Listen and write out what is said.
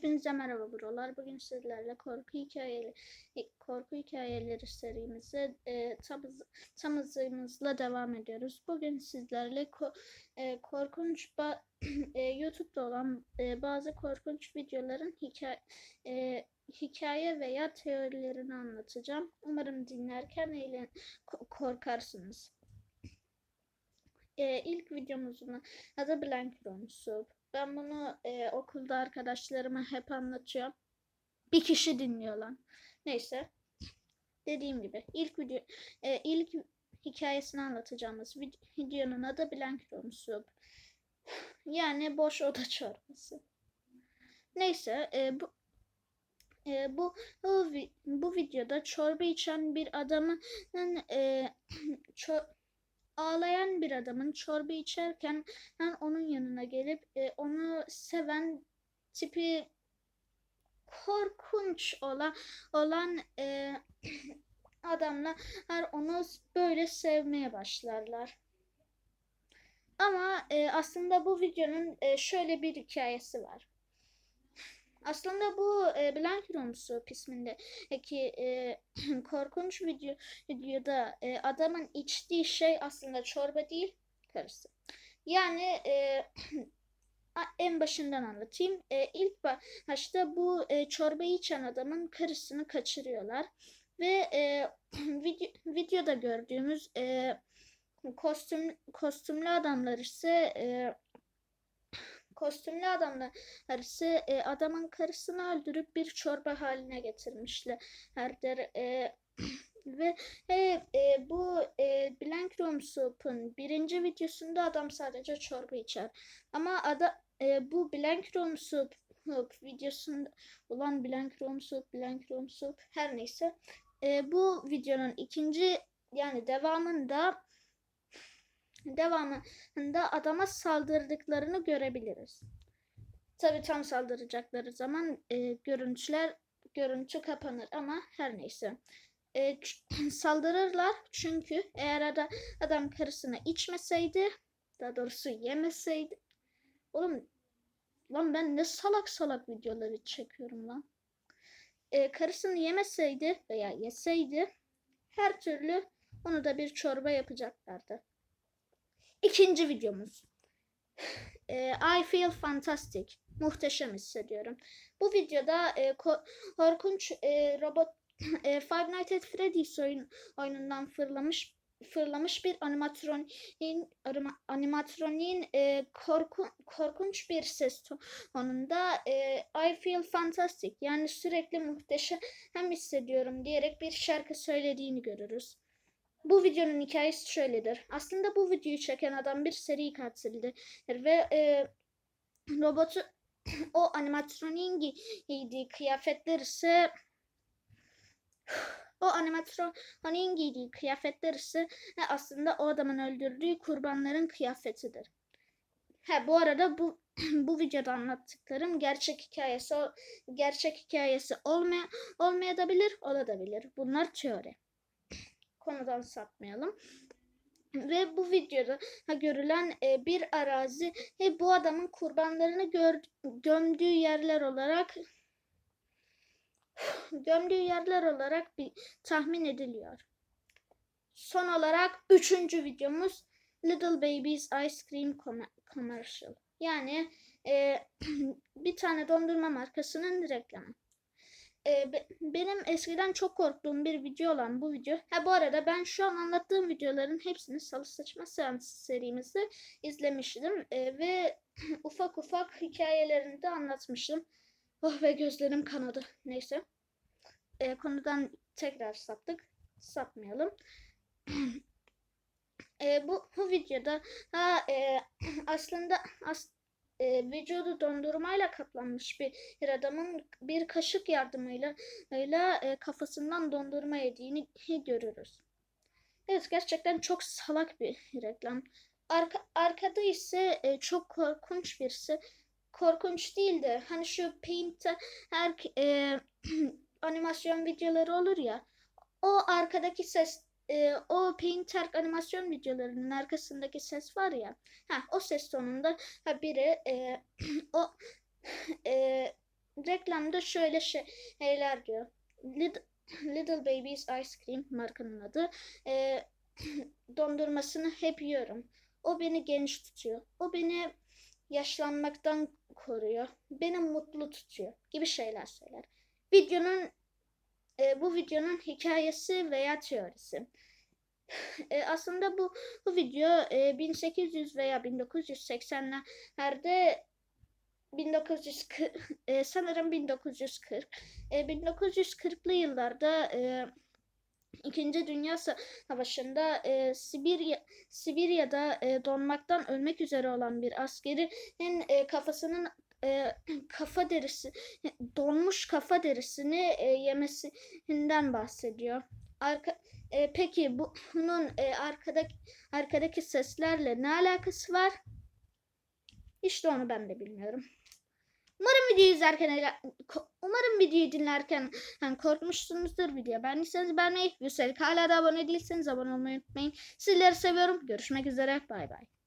Hepinize merhaba buralar. Bugün sizlerle korku hikayeleri korku hikayeleri serimize e, tam, tam hızımızla devam ediyoruz. Bugün sizlerle ko- e, korkunç ba- e, YouTube'da olan e, bazı korkunç videoların hikaye e, hikaye veya teorilerini anlatacağım. Umarım dinlerken eğlen ko- korkarsınız. E, ilk videomuzun adı Blank Room Soup. Ben bunu e, okulda arkadaşlarıma hep anlatıyorum. Bir kişi dinliyor lan. Neyse. Dediğim gibi ilk video e, ilk hikayesini anlatacağımız vid- videonun adı Blank Room Soup. Yani boş oda çorbası. Neyse e, bu e, bu bu, vi- bu videoda çorba içen bir adamın e, ço- ağlayan bir adamın çorba içerken onun yanına gelip e, onu seven tipi korkunç olan olan e, adamlar onu böyle sevmeye başlarlar. Ama e, aslında bu videonun e, şöyle bir hikayesi var. Aslında bu e, Blank Room Soup ismindeki e, korkunç video videoda e, adamın içtiği şey aslında çorba değil, karısı. Yani e, en başından anlatayım. E, ilk başta bu e, çorbayı içen adamın karısını kaçırıyorlar ve e, video, videoda gördüğümüz e, kostüm kostümlü adamlar ise e, kostümlü adamlar ise e, adamın karısını öldürüp bir çorba haline getirmişlerdir. E, ve e, e, bu e, Blank Room Soup'un birinci videosunda adam sadece çorba içer. Ama ada, e, bu Blank Room Soup videosunda olan Blank Room Soup, Blank Room Soup her neyse. E, bu videonun ikinci yani devamında devamında adama saldırdıklarını görebiliriz. Tabii tam saldıracakları zaman e, görüntüler görüntü kapanır ama her neyse. E, saldırırlar çünkü eğer ada, adam karısını içmeseydi, daha doğrusu yemeseydi. Oğlum lan ben ne salak salak videoları çekiyorum lan. E, karısını yemeseydi veya yeseydi her türlü onu da bir çorba yapacaklardı. İkinci videomuz. E, I feel fantastic. Muhteşem hissediyorum. Bu videoda e, ko- korkunç e, robot e, Five Nights at Freddy's oyun, oyunundan fırlamış fırlamış bir animatronin animatronin e, korku, korkunç bir ses tonunda e, I feel fantastic yani sürekli muhteşem hissediyorum diyerek bir şarkı söylediğini görürüz. Bu videonun hikayesi şöyledir. Aslında bu videoyu çeken adam bir seri katildir ve e, robotu o animatronin gi- giydiği kıyafetler ise o animatronin giydiği kıyafetler ise aslında o adamın öldürdüğü kurbanların kıyafetidir. Ha bu arada bu bu videoda anlattıklarım gerçek hikayesi gerçek hikayesi olmaya olmayabilir, olabilir. Bunlar teori. Konudan sapmayalım. Ve bu videoda görülen e, bir arazi e, bu adamın kurbanlarını gör, gömdüğü yerler olarak gömdüğü yerler olarak bir tahmin ediliyor. Son olarak üçüncü videomuz Little Baby's Ice Cream Com- Commercial. Yani e, bir tane dondurma markasının reklamı. E, be- benim eskiden çok korktuğum bir video olan bu video. Ha bu arada ben şu an anlattığım videoların hepsini Salı Saçma Seans serimizde izlemiştim. E, ve ufak ufak hikayelerini de anlatmıştım. Oh ve gözlerim kanadı. Neyse. E, konudan tekrar saptık. Sapmayalım. e, bu, bu videoda ha, e, aslında as, e, vücudu dondurmayla kaplanmış bir, bir adamın bir kaşık yardımıyla ile, e, kafasından dondurma yediğini görürüz. Evet gerçekten çok salak bir reklam. Arka, arkada ise e, çok korkunç birisi. Korkunç değil de hani şu Paint'te her e, animasyon videoları olur ya. O arkadaki ses e, o Painter animasyon videolarının arkasındaki ses var ya. Ha o ses tonunda ha biri e, o e, reklamda şöyle şey- şeyler diyor. Little, Little Baby's Ice Cream markanın adı. Ee, dondurmasını hep yiyorum. O beni genç tutuyor. O beni yaşlanmaktan koruyor. Beni mutlu tutuyor gibi şeyler söyler. Videonun e, bu videonun hikayesi veya teorisi. E, aslında bu bu video e, 1800 veya 1980'lerde 1940 e, sanırım 1940 e, 1940'lı yıllarda e, İkinci Dünya Sa- Savaşı'nda e, Sibirya Sibirya'da e, donmaktan ölmek üzere olan bir askerin e, kafasının e, kafa derisi donmuş kafa derisini e, yemesinden bahsediyor. Arka, e, peki bu- bunun e, arkadaki arkadaki seslerle ne alakası var? İşte onu ben de bilmiyorum. Umarım videoyu izlerken umarım videoyu dinlerken yani korkmuşsunuzdur video. Beğendiyseniz beğenmeyi, üstelik hala da abone değilseniz abone olmayı unutmayın. Sizleri seviyorum. Görüşmek üzere. Bay bay.